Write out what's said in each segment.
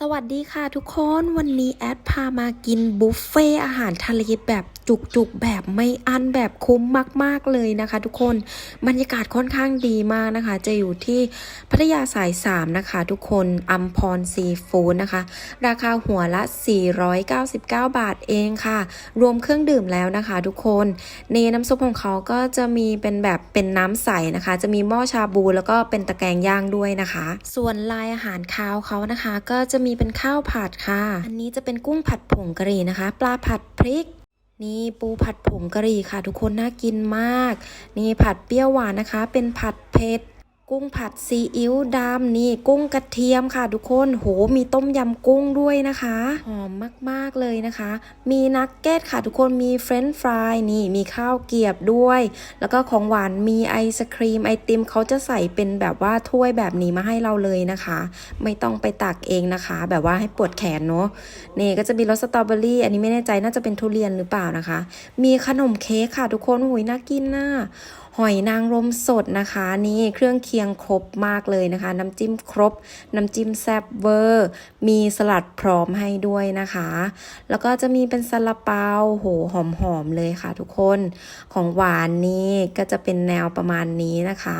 สวัสดีค่ะทุกคน วันนี้แอดพามากินบุฟเฟ่อาหารทะเลแบบ จุกๆแบบไม่อั้นแบบคุ้มมาก ๆเลยนะคะ ทุกคนบรรยากาศค่อนข้างดีมากนะคะ จะอยู่ที่พัทยาสาย 3 นะคะ ทุกคนอัมพรซีฟู้ดนะคะ ราคาหัวละ 499 บาทเองค่ะ รวมเครื่องดื่มแล้วนะคะ ทุกคนในน้ำซุปของเขาก็จะมีเป็นแบบเป็นน้ำใสนะคะ จะมีหม้อชาบูแล้วก็เป็นตะแกรงย่างด้วยนะคะ ส่วนลายอาหารคาวเขานะคะ ก็จะมีเป็นข้าวผัดค่ะ อันนี้จะเป็นกุ้งผัดผงกะหรี่นะคะ ปลาผัดพริก นี่ปูผัดผงกะหรี่ค่ะ ทุกคนน่ากินมาก นี่ผัดเปรี้ยวหวานนะคะ เป็นผัดเผ็ด กุ้งผัดซีอิ๊วดำนี่กุ้งกระเทียมค่ะทุกคนโหมีต้มยำกุ้งด้วยนะคะหอมมากๆเลยนะคะ มีนักเก็ตค่ะทุกคนมีเฟรนช์ฟรายนี่มีข้าวเกียบด้วย แล้วก็ของหวานมีไอศครีมไอติมเขาจะใส่เป็นแบบว่าถ้วยแบบนี้มาให้เราเลยนะคะ ไม่ต้องไปตักเองนะคะ แบบว่าให้ปวดแขนเนาะนี่ก็จะมีรสสตรอเบอรี่อันนี้ไม่แน่ใจน่าจะเป็นทุเรียนหรือเปล่านะคะ มีขนมเค้กค่ะทุกคนหุยน่ากินน่ะ หอยนางรมสดนะคะ นี่เครื่องเคียงครบมากเลยนะคะ น้ำจิ้มครบ น้ำจิ้มแซ่บเวอร์ มีสลัดพร้อมให้ด้วยนะคะ แล้วก็จะมีเป็นซาลาเปาโหหอมๆเลยค่ะทุกคนของหวานนี่ก็จะเป็นแนวประมาณนี้นะคะ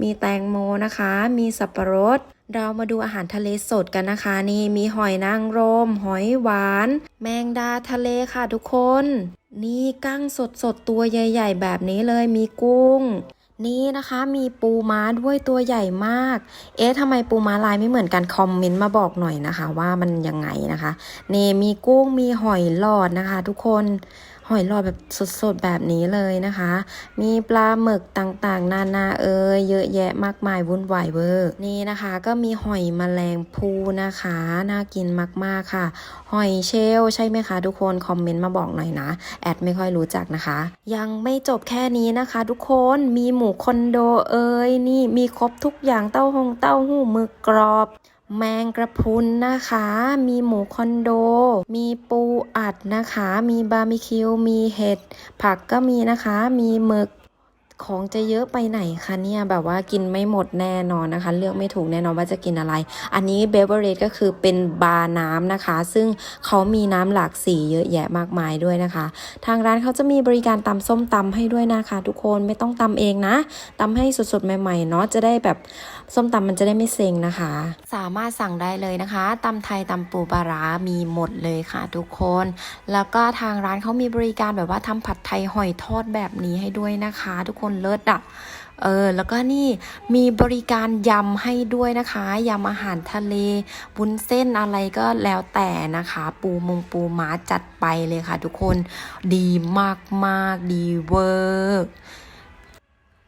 มีแตงโมนะคะ มีสับปะรดเรามาดูอาหารทะเลสดกันนะคะ นี่มีหอยนางรม หอยหวาน แมงดาทะเลค่ะทุกคน นี่กั้งสดสดๆ ตัวใหญ่ ๆ แบบนี้เลยมีกุ้ง นี่นะคะมีปูม้าด้วยตัวใหญ่มาก เอ๊ะทำไมปูม้าลายไม่เหมือนกันคอมเมนต์มาบอกหน่อยนะคะ ว่ามันยังไงนะคะนี่มีกุ้งมีหอยหลอดนะคะ ทุกคนหอยหลอดแบบสดๆแบบนี้เลยนะคะ มีปลาหมึกต่างๆ นานาเอ่ยเยอะแยะมากมายวุ่นวายเวอร์นี่นะคะ ก็มีหอยแมลงภูนะคะ น่ากินมากๆค่ะ หอยเชลใช่ไหมคะ ทุกคนคอมเมนต์มาบอกหน่อยนะ แอดไม่ค่อยรู้จักนะคะ ยังไม่จบแค่นี้นะคะ ทุกคนมีหมูคอนโดเอ้ยนี่มีครบทุกอย่างเต้าหงเต้าหู้หมึกกรอบ แมงกระพุนนะคะ มีหมูคอนโด มีปูอัดนะคะ มีบาร์บีคิว มีเห็ด ผักก็มีนะคะ มีหมึก ของจะเยอะไปไหนคะเนี่ยแบบว่ากินไม่หมดแน่นอนนะคะ เลือกไม่ถูกแน่นอนว่าจะกินอะไร อันนี้เบเวอร์เรจก็คือเป็นบาร์น้ำนะคะ ซึ่งเขามีน้ำหลากสีเยอะแยะมากมายด้วยนะคะ ทางร้านเขาจะมีบริการตำส้มตำให้ด้วยนะคะ ทุกคนไม่ต้องตำเองนะตำให้สดๆใหม่ๆเนาะจะได้แบบส้มตำมันจะได้ไม่เซ็งนะคะ สามารถสั่งได้เลยนะคะตำไทยตำปูปลาร้ามีหมดเลยค่ะ ทุกคน แล้วก็ทางร้านเขามีบริการแบบว่าทำผัดไทยหอยทอดแบบนี้ให้ด้วยนะคะ ทุกคนเลิศอะเออแล้วก็นี่มีบริการยำให้ด้วยนะคะยำอาหารทะเลบุญเส้นอะไรก็แล้วแต่นะคะ ปูมงปูม้าจัดไปเลยค่ะทุกคนดีมากมากๆดีเวอร์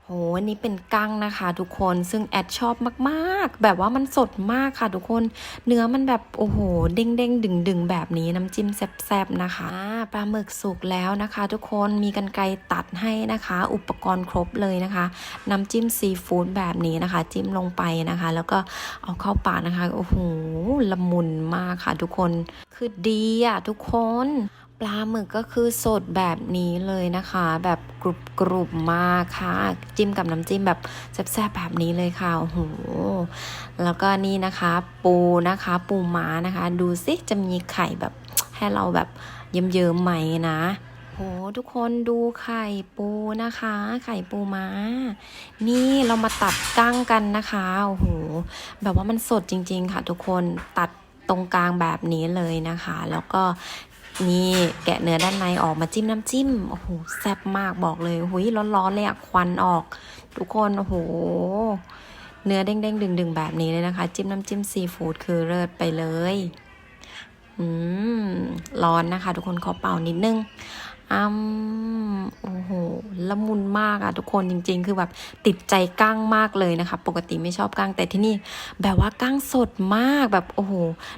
โหอันนี้เป็นกั้งนะคะ ทุกคนซึ่งแอดชอบมากๆ แบบว่ามันสดมากค่ะ ทุกคน เนื้อมันแบบโอ้โห เด้งเด้งดึงดึงแบบนี้น้ำจิ้มแซ่บๆนะคะปลาหมึกสุกแล้วนะคะ ทุกคนมีกันไกรตัดให้นะคะ อุปกรณ์ครบเลยนะคะ น้ำจิ้มซีฟู้ดแบบนี้นะคะ จิ้มลงไปนะคะ แล้วก็เอาเข้าปากนะคะโอ้โหละมุนมากค่ะ ทุกคนคือดีอะทุกคน ลาหมึกก็คือสดแบบนี้เลยนะคะ แบบกรุบกรุบมากค่ะ จิ้มกับน้ำจิ้มแบบแซ่บๆแบบนี้เลยค่ะโอ้โหแล้วก็นี่นะคะ ปูนะคะ ปูม้านะคะ ดูสิจะมีไข่แบบให้เราแบบเยิ้มๆไหมนะโหทุกคนดูไข่ปูนะคะ ไข่ปูม้า นี่เรามาตัดกั้งกันนะคะโอ้โหแบบว่ามันสดจริง ๆ ค่ะ ทุกคนตัดตรงกลางแบบนี้เลยนะคะ แล้วก็ นี่แกะเนื้อด้านในออกมาจิ้มน้ำจิ้ม โอ้โห แซ่บมากบอกเลยหุยร้อนๆเลยอะควันออก ทุกคน โอ้โห เนื้อเด้งๆ ดึงๆ แบบนี้เลยนะคะ จิ้มน้ำจิ้มซีฟู้ดคือเลิศไปเลย อืม ร้อนนะคะ ทุกคนขอเป่านิดนึงอืมโอ้โห ละมุนมากอะทุกคนจริง ๆ คือแบบติดใจกั้งมากเลยนะคะ ปกติไม่ชอบกั้งแต่ที่นี่ แบบว่ากั้งสดมากแบบโอ้โห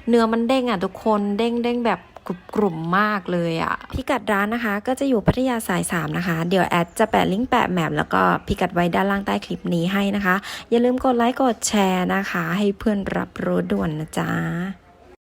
เนื้อมันเด้งอะทุกคนเด้งเด้งแบบ กรุบกรุ่มมากเลยอะพิกัดร้านนะคะ ก็จะอยู่พัทยาสาย 3 นะคะ เดี๋ยวแอดจะแปะลิงก์แปะแมปแล้วก็พิกัดไว้ด้านล่างใต้คลิปนี้ให้นะคะ อย่าลืมกดไลค์กดแชร์นะคะ ให้เพื่อนรับรู้ด่วนนะจ๊ะ